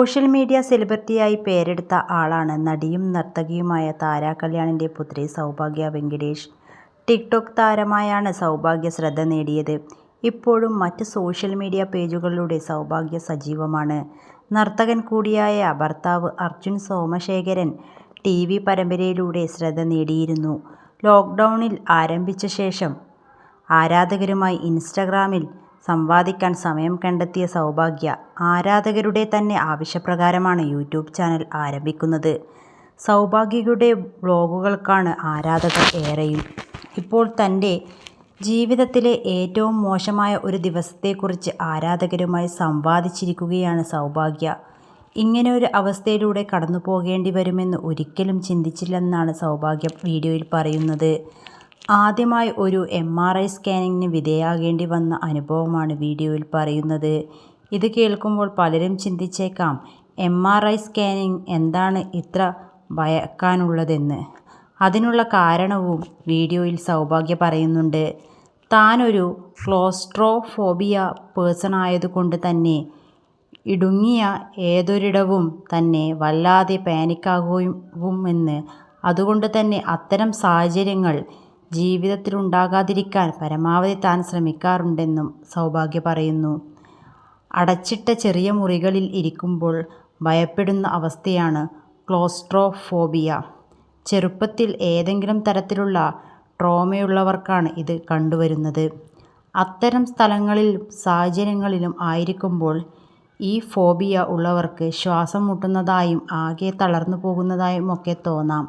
Social media സെലിബ്രിറ്റിയായി പേരെടുത്ത ആളാണ് നടിയും നർത്തകിയുമായ താര കല്യാണിന്റെ പുത്രി സൗഭാഗ്യ വെങ്കിടേഷ്. ടിക്ടോക്ക് താരമായാണ് സൗഭാഗ്യ ശ്രദ്ധ നേടിയത്. ഇപ്പോഴും മറ്റ് സോഷ്യൽ മീഡിയ പേജുകളിലൂടെ സൗഭാഗ്യ സജീവമാണ്. നർത്തകൻ കൂടിയായ ഭർത്താവ് അർജുൻ സോമശേഖരൻ ടി വി പരമ്പരയിലൂടെ ശ്രദ്ധ നേടിയിരുന്നു. ലോക്ക്ഡൗണിൽ ആരംഭിച്ച ശേഷം ആരാധകരുമായി ഇൻസ്റ്റഗ്രാമിൽ സംവദിക്കാൻ സമയം കണ്ടെത്തിയ സൗഭാഗ്യ, ആരാധകരുടെ തന്നെ ആവശ്യപ്രകാരമാണ് യൂട്യൂബ് ചാനൽ ആരംഭിക്കുന്നത്. സൗഭാഗ്യയുടെ വ്ലോഗുകൾക്കാണ് ആരാധകർ ഏറെയും. ഇപ്പോൾ തന്റെ ജീവിതത്തിലെ ഏറ്റവും മോശമായ ഒരു ദിവസത്തെക്കുറിച്ച് ആരാധകരുമായി സംവാദിച്ചിരിക്കുകയാണ് സൗഭാഗ്യ. ഇങ്ങനെ ഒരു അവസ്ഥയിലൂടെ കടന്നു പോകേണ്ടി വരുമെന്ന് ഒരിക്കലും ചിന്തിച്ചില്ലെന്നാണ് സൗഭാഗ്യ വീഡിയോയിൽ പറയുന്നത്. ആദ്യമായി ഒരു എം ആർ ഐ സ്കാനിങ്ങിന് വിധേയാകേണ്ടി വന്ന അനുഭവമാണ് വീഡിയോയിൽ പറയുന്നത്. ഇത് കേൾക്കുമ്പോൾ പലരും ചിന്തിച്ചേക്കാം എം ആർ ഐ സ്കാനിങ് എന്താണ് ഇത്ര ഭയക്കാനുള്ളതെന്ന്. അതിനുള്ള കാരണവും വീഡിയോയിൽ സൗഭാഗ്യ പറയുന്നുണ്ട്. താനൊരു ക്ലോസ്ട്രോഫോബിയ പേഴ്സൺ ആയതുകൊണ്ട് തന്നെ ഇടുങ്ങിയ ഏതൊരിടവും തന്നെ വല്ലാതെ പാനിക്കാകുമെന്ന് അതുകൊണ്ട് തന്നെ അത്തരം സാഹചര്യങ്ങൾ ജീവിതത്തിലുണ്ടാകാതിരിക്കാൻ പരമാവധി താൻ ശ്രമിക്കാറുണ്ടെന്നും സൗഭാഗ്യ പറയുന്നു. അടച്ചിട്ട ചെറിയ മുറികളിൽ ഇരിക്കുമ്പോൾ ഭയപ്പെടുന്ന അവസ്ഥയാണ് ക്ലോസ്ട്രോഫോബിയ. ചെറുപ്പത്തിൽ ഏതെങ്കിലും തരത്തിലുള്ള ട്രോമയുള്ളവർക്കാണ് ഇത് കണ്ടുവരുന്നത്. അത്തരം സ്ഥലങ്ങളിലും സാഹചര്യങ്ങളിലും ആയിരിക്കുമ്പോൾ ഈ ഫോബിയ ഉള്ളവർക്ക് ശ്വാസം മുട്ടുന്നതായും ആകെ തളർന്നു പോകുന്നതായുമൊക്കെ തോന്നാം.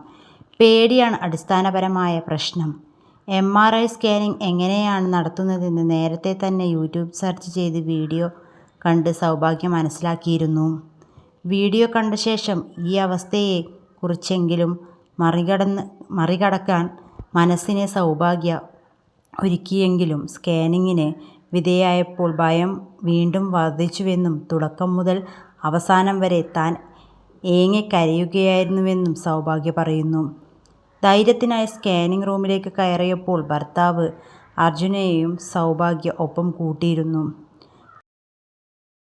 പേടിയാണ് അടിസ്ഥാനപരമായ പ്രശ്നം. എംആർഐ സ്കാനിങ് എങ്ങനെയാണ് നടത്തുന്നതെന്ന് നേരത്തെ തന്നെ യൂട്യൂബ് സെർച്ച് ചെയ്ത് വീഡിയോ കണ്ട് സൗഭാഗ്യ മനസ്സിലാക്കിയിരുന്നു. വീഡിയോ കണ്ട ശേഷം ഈ അവസ്ഥയെ കുറിച്ചെങ്കിലും മറികടന്ന് മറികടക്കാൻ മനസ്സിനെ സൗഭാഗ്യ ഒരുക്കിയെങ്കിലും സ്കാനിങ്ങിന് വിധേയായപ്പോൾ ഭയം വീണ്ടും വർദ്ധിച്ചുവെന്നും തുടക്കം മുതൽ അവസാനം വരെ താൻ ഏങ്ങിക്കരയുകയായിരുന്നുവെന്നും സൗഭാഗ്യ പറയുന്നു. ധൈര്യത്തിനായി സ്കാനിംഗ് റൂമിലേക്ക് കയറിയപ്പോൾ ഭർത്താവ് അർജുനെയും സൗഭാഗ്യ ഒപ്പം കൂട്ടിയിരുന്നു.